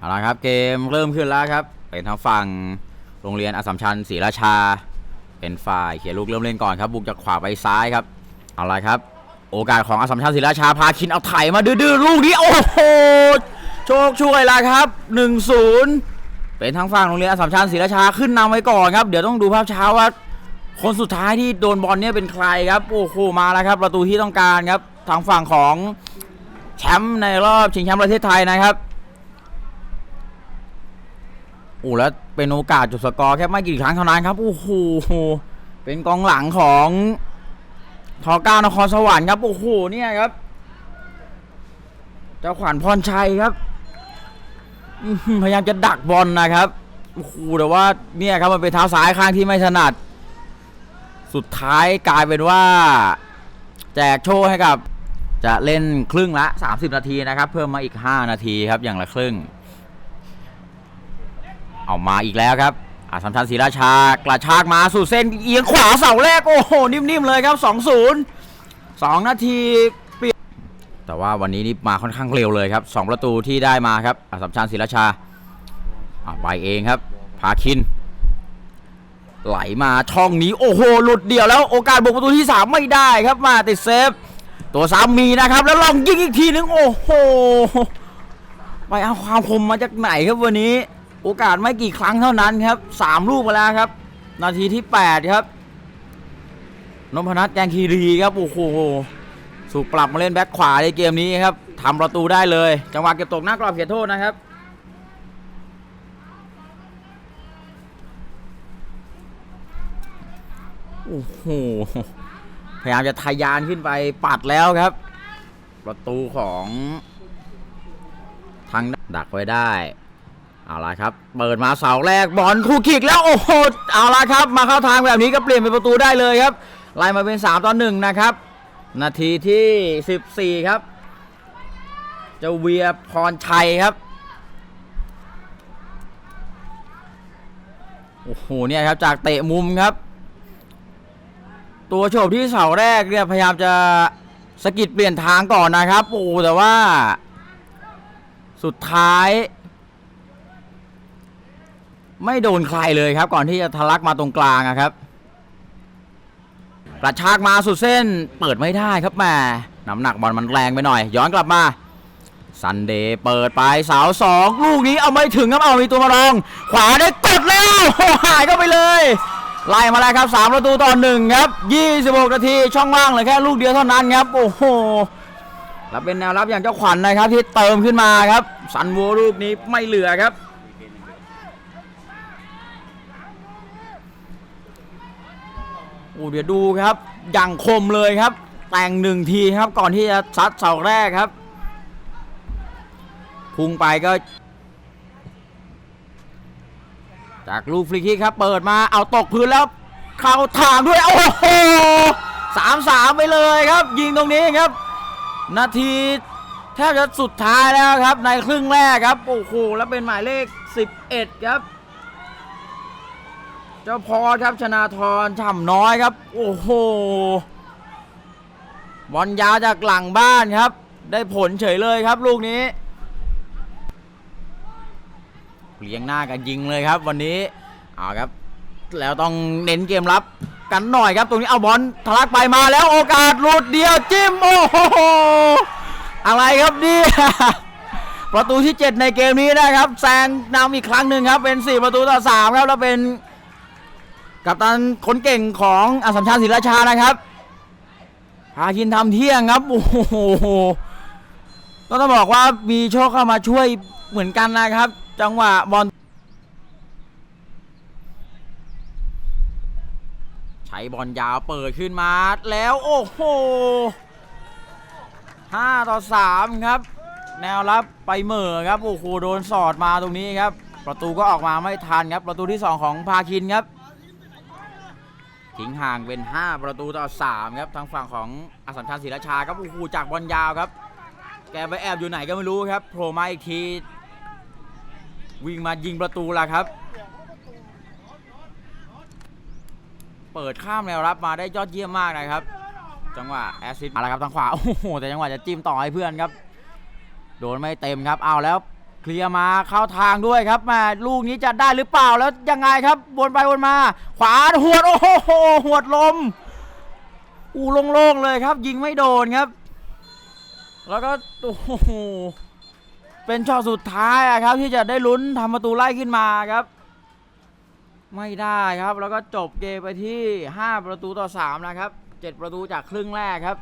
เอาละครับเกมเริ่มขึ้นแล้วครับ เป็นทางฝั่งโรงเรียนอสัมชัญศรีราชา เป็นฝ่ายเขียนลูกเริ่มเล่นก่อนครับ บุกจากขวาไปซ้ายครับ เอาละครับ โอกาสของอสัมชัญศรีราชาพาคินเอาไถมาดื้อๆลูกนี้โอ้โหโชคช่วยละครับ 1-0 เป็นทางฝั่งโรงเรียนอสัมชัญศรีราชาขึ้นนำไว้ก่อนครับ เดี๋ยวต้องดูภาพช้าว่า คนสุดท้ายที่โดนบอลเนี่ยเป็นใครครับโอ้โหมาแล้วครับ ประตูที่ต้องการครับทางฝั่งของแชมป์ในรอบชิงแชมป์ประเทศไทยนะครับ โอ้แล้วเป็นโอกาสจุดสกอร์แค่ไม่กี่ครั้งเท่านั้นครับโอ้โหเป็นกองหลังของทอก้านครสวรรค์ครับโอ้โหเนี่ยครับเจ้าขวัญพรชัยครับพยายามจะดักบอลนะครับโอ้โหแต่ว่าเนี่ยครับมันเป็นเท้าซ้ายข้างที่ไม่ถนัด สุดท้ายกลายเป็นว่า แจกโชว์ให้กับ จะเล่นครึ่งละ 30 นาทีนะครับ เพิ่มมาอีก 5 นาทีครับอย่างละครึ่ง เอามาอีกแล้วครับอาสัมชัญศรีราชากระชากมาสู่เส้นเอียงขวาเสาแรกโอ้โหนิ่มๆเลยครับ 2-0 2 นาทีเปลี่ยนแต่ว่าวันนี้นี่มาค่อนข้างเร็วเลยครับ 2 ประตูที่ได้มาครับอาสัมชัญศรีราชาไปเองครับพาคิน ไหลมาช่องนี้โอ้โหหลุดเดี่ยวแล้วโอกาสบุกประตูที่ 3 ไม่ได้ครับมาติดเซฟ ตัวสามมีนะครับ แล้วลองยิงอีกทีนึงโอ้โหไปเอาความคมมาจากไหนครับวันนี้ โอกาสไม่กี่ครั้งเท่านั้นครับสามลูกมาแล้วครับ นาทีที่8ครับนพนัทแจงคีรีครับโอ้โหสูกปรับมาเล่นแบ็คขวาในเกมนี้ครับทำประตูได้เลย จังหวะเก็บตกหน้ากรอบเขตโทษนะครับโอ้โหพยายามจะทะยานขึ้นไปปัดแล้วครับ ประตูของทางดักไว้ได้ เอาละครับ เปิดมาเสาแรกบอลคู่คิกแล้วโอ้โหเอาละครับ มาเข้าทางแบบนี้ก็เปลี่ยนเป็นประตูได้เลยครับไล่มาเป็น 3ต่อ1นะครับ นาทีที่ 14 ครับเจ้าเวียพรชัยครับโอ้โหเนี่ยครับจากเตะมุมครับ ตัวโฉบที่เสาแรกเนี่ยพยายามจะสะกิดเปลี่ยนทางก่อนนะครับ โอ้แต่ว่าสุดท้าย ไม่โดนใครเลยครับ ก่อนที่จะทะลักมาตรงกลางอะครับกระชากมาสุดเส้นเปิดไม่ได้ครับแม่น้ำหนักบอลมันแรงไปหน่อย ย้อนกลับมาซันเดย์เปิดไปเสาสองลูกนี้เอาไม่ถึงครับเอามีตัวมารอง ขวาได้กดแล้วโอ้หายเข้าไปเลย ไล่มาแล้วครับ3ประตูต่อหนึ่งครับ 26 นาทีช่องว่างเหลยแค่ลูกเดียวเท่านั้นครับ โอ้โหแล้วเป็นแนวรับอย่างเจ้าขวัญนะครับที่เติมขึ้นมาครับ สันโวลูกนี้ไม่เหลือครับ อ้เดี๋ยวดูครับ อย่างคมเลยครับ แต่งหนึ่งทีครับก่อนที่จะซัดเสาแรกครับ พุ่งไปก็ จากลูกฟรีคิกครับ เปิดมาเอาตกพื้นแล้ว เข้าทางด้วย โอ้โหสามสามไปเลยครับ ยิงตรงนี้ครับ นาทีแทบจะสุดท้ายแล้วครับ ในครึ่งแรกครับ โอ้โห แล้วเป็นหมายเลข 11 ครับ เจ้าพอครับชนาธรฉ่ำน้อยครับ โอ้โหบอลยาวจากหลังบ้านครับ ได้ผลเฉยเลยครับ ลูกนี้เลี้ยงหน้ากันยิงเลยครับ วันนี้เอาครับ แล้วต้องเน้นเกมรับกันหน่อยครับ ตรงนี้เอาบอลทะลักไปมาแล้วโอกาสหลุดเดียวจิ้มโอ้โหอะไรครับเนี่ยประตูที่ 7 ในเกมนี้นะครับแซงนำอีกครั้งหนึ่งครับ เป็น 4 ประตูต่อ3ครับแล้วเป็น กัปตันคนเก่งของอสัมชัญศรีราชานะครับพาคินทำเที่ยงครับโอ้โหก็ต้องบอกว่ามีโชคเข้ามาช่วยเหมือนกันนะครับ จังหวะบอลใช้บอลยาวเปิดขึ้นมาแล้วโอ้โห5ต่อ3ครับ แนวรับไปเหม่อครับโอ้โหโดนสอดมาตรงนี้ครับ ประตูก็ออกมาไม่ทันครับ ประตูที่2ของพาคินครับ ทิ้งห่างเป็น 5 ประตูต่อ 3 ครับ ทางฝั่งของอสัมชัญศรีราชาครับโอ้โหจากบอลยาวครับ แกไปแอบอยู่ไหนก็ไม่รู้ครับโผล่มาอีกที วิ่งมายิงประตูละครับ เปิดข้ามแนวรับมาได้ยอดเยี่ยมมากนะครับ จังหวะแอสซิสต์มาแล้วครับทางขวาโอ้โหแต่จังหวะจะจิ้มต่อให้เพื่อนครับ โดนไม่เต็มครับเอาแล้ว เคลียร์มาเข้าทางด้วยครับมาลูกนี้จะได้หรือเปล่าแล้วยังไงครับวนไปวนมา ขวาหวดโอ้โหหวดลม อูโล่งๆเลยครับ ยิงไม่โดนครับ แล้วก็โอ้โหเป็นช็อตสุดท้ายครับ ที่จะได้ลุ้นทำประตูไล่ขึ้นมาครับ ไม่ได้ครับแล้วก็จบเกมไปที่ 5 ประตูต่อ 3 นะครับ 7 ประตูจากครึ่งแรกครับ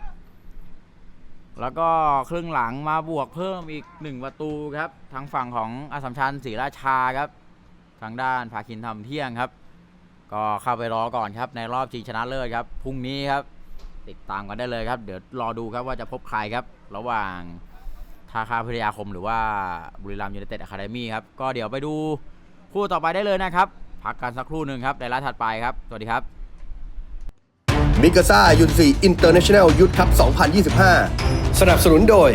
แล้วก็ครึ่งหลังมาบวกเพิ่มอีก 1 ประตูครับทางฝั่งของอสสัมชัญศรีราชาครับ ทางด้านภาคินทำเที่ยงครับ ก็เข้าไปรอก่อนครับในรอบชิงชนะเลิศครับพรุ่งนี้ครับ ติดตามกันได้เลยครับ เดี๋ยวรอดูครับว่าจะพบใครครับ ระหว่างท่าคาพิทยาคมหรือว่าบุรีรัมย์ยูไนเต็ดอะคาเดมี่ครับก็เดี๋ยวไปดูคู่ต่อไปได้เลยนะครับ พักกันสักครู่หนึ่งครับในรัฐถัดไปครับสวัสดีครับ มิกาซ่ายุนซีอินเตอร์เนชั่นแนลยุทธคัพ2025 สนับสนุนโดย